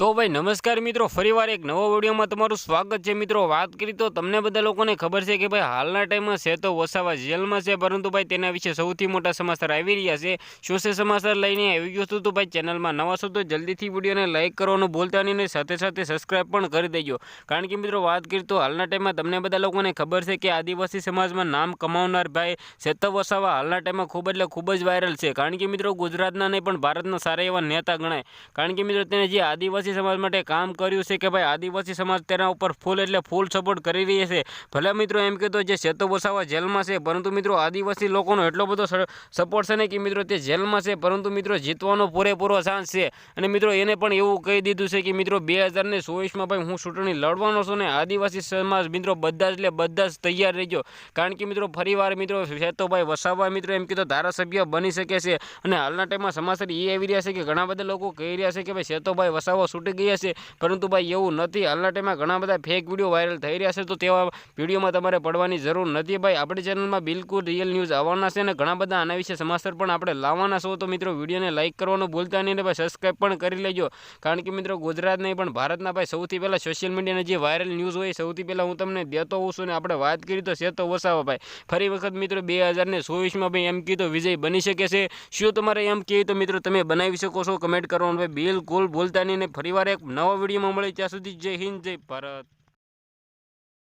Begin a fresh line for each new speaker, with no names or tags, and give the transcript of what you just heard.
તો ભાઈ નમસ્કાર મિત્રો, ફરીવાર એક નવો વિડીયોમાં તમારું સ્વાગત છે. મિત્રો, વાત કરી તો તમને બધા લોકોને ખબર છે કે ભાઈ હાલના ટાઈમમાં છે તો વસાવા જેલમાં છે, પરંતુ ભાઈ તેના વિશે સૌથી મોટા સમાચાર આવી રહ્યા છે. શું છે સમાચાર લઈને આવી ગયો છું તો ભાઈ ચેનલમાં નવા છો તો જલ્દીથી વિડીયોને લાઇક કરવાનું ભૂલતા નહીં સાથે સાથે સબસ્ક્રાઇબ પણ કરી દેજો. કારણ કે મિત્રો, વાત કરી તો હાલના ટાઈમમાં તમને બધા લોકોને ખબર છે કે આદિવાસી સમાજમાં નામ કમાવનાર ભાઈ સેતો વસાવા હાલના ટાઈમમાં ખૂબ એટલે ખૂબ જ વાયરલ છે. કારણ કે મિત્રો, ગુજરાતના નહીં પણ ભારતના સારા એવા નેતા ગણાય. કારણ કે મિત્રો, તેને જે આદિવાસી સમાજ માટે કામ કર્યું છે કે ભાઈ આદિવાસી સમાજ તેના ઉપર ફૂલ એટલે ફૂલ સપોર્ટ કરી રહી છે. ભલે મિત્રો એમ કહેતો જે સેતો વસાવા જેલમાં છે, પરંતુ મિત્રો આદિવાસી લોકોનો એટલો બધો સપોર્ટ છે ને કે મિત્રો તે જેલમાં છે, પરંતુ મિત્રો જીતવાનો પૂરેપૂરો ચાન્સ છે. અને મિત્રો એને પણ એવું કહી દીધું છે કે મિત્રો બે હજાર ને ચોવીસમાં ભાઈ હું ચૂંટણી લડવાનો છું ને આદિવાસી સમાજ મિત્રો બધા જ એટલે બધા જ તૈયાર રહેજો. કારણ કે મિત્રો ફરીવાર મિત્રો શેતોભાઈ વસાવા મિત્રો એમ કીધો ધારાસભ્ય બની શકે છે. અને હાલના ટાઈમમાં સમાચાર એ આવી રહ્યા છે કે ઘણા બધા લોકો કહી રહ્યા છે કે ભાઈ શેતોભાઈ વસાવા છૂટી ગયા છે. પરંતુ ભાઈ એવું નથી. હાલના ટાઈમમાં ઘણા બધા ફેક વીડિયો વાયરલ થઈ રહ્યા છે. તો તેવા વિડીયોમાં તમારે પડવાની જરૂર નથી. ભાઈ, આપણી ચેનલમાં બિલકુલ રિયલ ન્યૂઝ આવવાના છે અને ઘણા બધા આના વિશે સમાચાર પણ આપણે લાવવાના છો. તો મિત્રો, વિડીયોને લાઇક કરવાનું ભૂલતા નહીં અને ભાઈ સબસ્ક્રાઈબ પણ કરી લેજો. કારણ કે મિત્રો, ગુજરાત નહીં, પણ ભારતના ભાઈ સૌથી પહેલાં સોશિયલ મીડિયાના જે વાયરલ ન્યૂઝ હોય સૌથી પહેલાં હું તમને દેતો હોઉં છું ને આપણે વાત કરી તો શેતો વસાવા ભાઈ. ફરી વખત મિત્રો, બે હજારને ચોવીસમાં ભાઈ એમ કીધું વિજય બની શકે છે. શું તમારે એમ કહે તો મિત્રો, તમે બનાવી શકો છો. કમેન્ટ કરવાનું ભાઈ, બિલકુલ ભૂલતા નહીં ને ફરીવાર એક નવા વિડીયોમાં મળે ત્યાં સુધી જય હિન્દ જય ભારત.